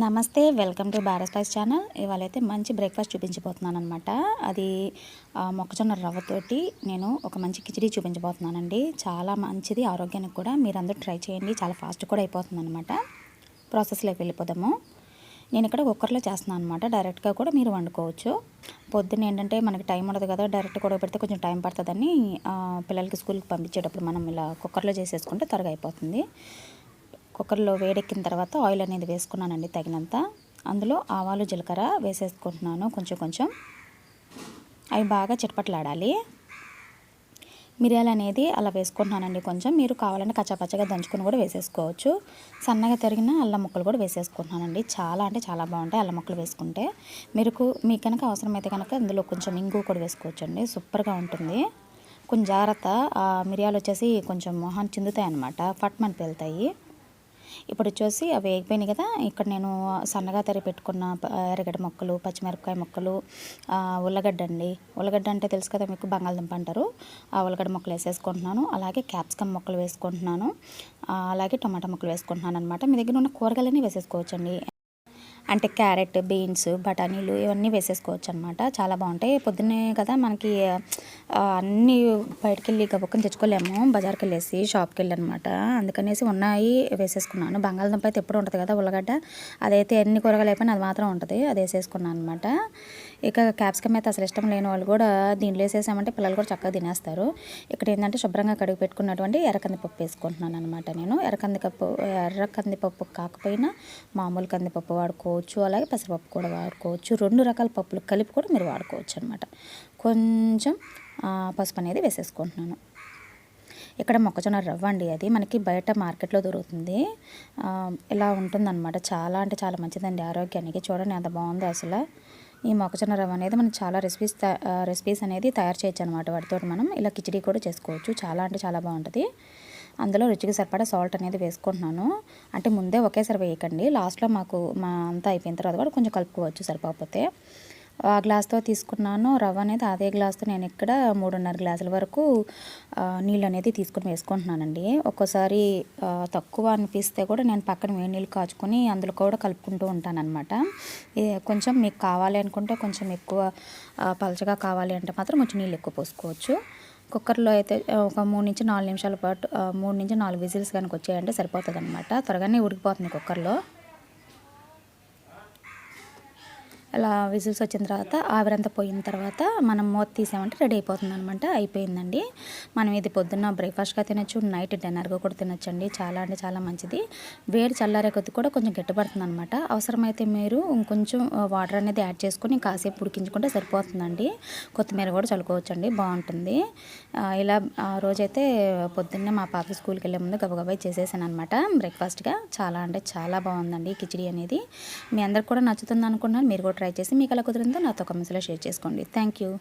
నమస్తే welcome to Bharat spice channel. ఇవాళ అయితే మంచి బ్రేక్ఫాస్ట్ చూపించబోతున్నాను అనమాట అది మొక్కజొన్న రవ్వతోటి నేను ఒక మంచి కిచిడి చూపించబోతున్నానండి. చాలా మంచిది ఆరోగ్యానికి కూడా మీరు అందరూ ట్రై చేయండి. చాలా ఫాస్ట్ కూడా అయిపోతుంది అనమాట ప్రాసెస్లోకి వెళ్ళిపోదాము. నేను ఇక్కడ కుక్కర్లో చేస్తున్నాను అనమాట డైరెక్ట్గా కూడా మీరు వండుకోవచ్చు. పొద్దున్న ఏంటంటే మనకి టైం ఉండదు కదా డైరెక్ట్ కూడా పెడితే కొంచెం టైం పడుతుందని పిల్లలకి స్కూల్కి పంపించేటప్పుడు మనం ఇలా కుక్కర్లో చేసేసుకుంటే త్వరగా అయిపోతుంది. కుక్కర్లో వేడెక్కిన తర్వాత ఆయిల్ అనేది వేసుకున్నానండి తగినంత. అందులో ఆవాలు జీలకర్ర వేసేసుకుంటున్నాను కొంచెం కొంచెం. అవి బాగా చిటపట్లాడాలి. మిరియాలు అనేది అలా వేసుకుంటున్నానండి కొంచెం. మీరు కావాలంటే కచ్చాపచ్చగా దంచుకుని కూడా వేసేసుకోవచ్చు. సన్నగా తరిగిన అల్లం ముక్కలు కూడా వేసేసుకుంటున్నానండి. చాలా అంటే చాలా బాగుంటాయి అల్లం ముక్కలు వేసుకుంటే. మీరు మీకు కనుక అవసరమైతే కనుక ఇందులో కొంచెం ఇంగు కూడా వేసుకోవచ్చు అండి సూపర్గా ఉంటుంది. కొంచెం జాగ్రత్త. ఆ మిరియాలు వచ్చేసి కొంచెం మొహాన్ని చిందుతాయి అనమాట ఫట్మని పెళ్తాయి ఇప్పుడు వచ్చేసి అవి వేగిపోయినాయి కదా ఇక్కడ నేను సన్నగా తరిగి పెట్టుకున్న ప- ఎర్రగడ్డ మొక్కలు పచ్చిమిరపకాయ మొక్కలు ఉల్లగడ్డ అండి. ఉల్లగడ్డ అంటే తెలుసు కదా మీకు బంగాళదుంప అంటారు. ఆ ఉల్లగడ్డ మొక్కలు వేసేసుకుంటున్నాను. అలాగే క్యాప్సికమ్ మొక్కలు వేసుకుంటున్నాను. అలాగే టమాటా మొక్కలు వేసుకుంటున్నాను అనమాట మీ దగ్గర ఉన్న కూరగాయలన్నీ వేసేసుకోవచ్చండి. అంటే క్యారెట్ బీన్స్ బఠానీలు ఇవన్నీ వేసేసుకోవచ్చు అనమాట చాలా బాగుంటాయి. పొద్దున్నే కదా మనకి అన్నీ బయటకు వెళ్ళి గబుక్కని తెచ్చుకోలేము. బజార్కి వెళ్ళేసి షాప్కి వెళ్ళి అనమాట అందుకనేసి ఉన్నాయి వేసేసుకున్నాను. బంగాళదుంప అయితే ఎప్పుడు ఉంటుంది కదా ఉల్లగడ్డ. అదైతే ఎన్ని కూరగాయలు అయిపోయినా అది మాత్రం ఉంటుంది. అది వేసేసుకున్నాను అనమాట ఇక క్యాప్సికమ్ అయితే అసలు ఇష్టం లేని వాళ్ళు కూడా దీంట్లో వేసేసామంటే పిల్లలు కూడా చక్కగా తినేస్తారు. ఇక్కడ ఏంటంటే శుభ్రంగా కడిగి పెట్టుకున్నటువంటి ఎర్ర కందిపప్పు వేసుకుంటున్నాను అనమాట నేను. ఎర్ర కందిపప్పు ఎర్ర కందిపప్పు కాకపోయినా మామూలు కందిపప్పు వాడుకోవచ్చు అలాగే పెసరపప్పు కూడా వాడుకోవచ్చు. రెండు రకాల పప్పులు కలిపి కూడా మీరు వాడుకోవచ్చు అనమాట కొంచెం పసుపు అనేది వేసేసుకుంటున్నాను. ఇక్కడ మొక్కజొన్న రవ్వ అండి అది. మనకి బయట మార్కెట్లో దొరుకుతుంది. ఇలా ఉంటుందన్నమాట. చాలా అంటే చాలా మంచిదండి ఆరోగ్యానికి. చూడండి ఎంత బాగుందో అసలు. ఈ మొక్కజొన్న రవ్వ అనేది మనం చాలా రెసిపీస్ రెసిపీస్ అనేది తయారు చేయొచ్చు అనమాట వాటితో మనం. ఇలా కిచిడి కూడా చేసుకోవచ్చు. చాలా అంటే చాలా బాగుంటుంది. అందులో రుచికి సరిపడా సాల్ట్ అనేది వేసుకుంటున్నాను. అంటే ముందే ఒకేసారి వేయకండి. లాస్ట్లో మాకు మా అంతా అయిపోయిన తర్వాత కూడా కొంచెం కలుపుకోవచ్చు సరిపోకపోతే. ఆ గ్లాస్తో తీసుకున్నాను. రవ్వ అనేది అదే గ్లాస్తో నేను ఇక్కడ మూడున్నర గ్లాసుల వరకు నీళ్ళు అనేది తీసుకుని వేసుకుంటున్నానండి. ఒక్కోసారి తక్కువ అనిపిస్తే కూడా నేను పక్కన వేడి నీళ్ళు కాచుకొని అందులో కూడా కలుపుకుంటూ ఉంటానన్నమాట. ఇది కొంచెం మీకు కావాలి అనుకుంటే కొంచెం ఎక్కువ పలచగా కావాలి అంటే మాత్రం కొంచెం నీళ్ళు ఎక్కువ పోసుకోవచ్చు. కుక్కర్లో అయితే ఒక మూడు నుంచి నాలుగు నిమిషాల పాటు మూడు నుంచి నాలుగు విజిల్స్ కనుక వచ్చాయంటే సరిపోతుంది అనమాట త్వరగానే ఉడికిపోతుంది కుక్కర్లో. అలా విజిల్స్ వచ్చిన తర్వాత ఆవిరంతా పోయిన తర్వాత మనం మూత తీసామంటే రెడీ అయిపోతుంది అనమాట అయిపోయిందండి. మనం ఇది పొద్దున్న బ్రేక్ఫాస్ట్గా తినచ్చు నైట్ డిన్నర్గా కూడా తినచ్చండి. చాలా అంటే చాలా మంచిది. వేడి చల్లారే కొద్ది కూడా కొంచెం గట్టిపడుతుంది అనమాట అవసరమైతే మీరు ఇంకొంచెం వాటర్ అనేది యాడ్ చేసుకొని కాసేపు ఉడికించుకుంటే సరిపోతుందండి. కొత్తిమీర కూడా చల్లుకోవచ్చండి. బాగుంటుంది. ఇలా ఆ రోజైతే పొద్దున్నే మా పాప స్కూల్కి వెళ్ళే ముందు గబగబాయి చేసేసాను అనమాట బ్రేక్ఫాస్ట్గా. చాలా అంటే చాలా బాగుందండి కిచిడి అనేది. మీ అందరికి కూడా నచ్చుతుంది అనుకున్నాను మీరు కూడా ట్రై చేసి మీకు అలా కుదిరిందో నాతో కమెంట్స్లో షేర్ చేసుకోండి. Thank you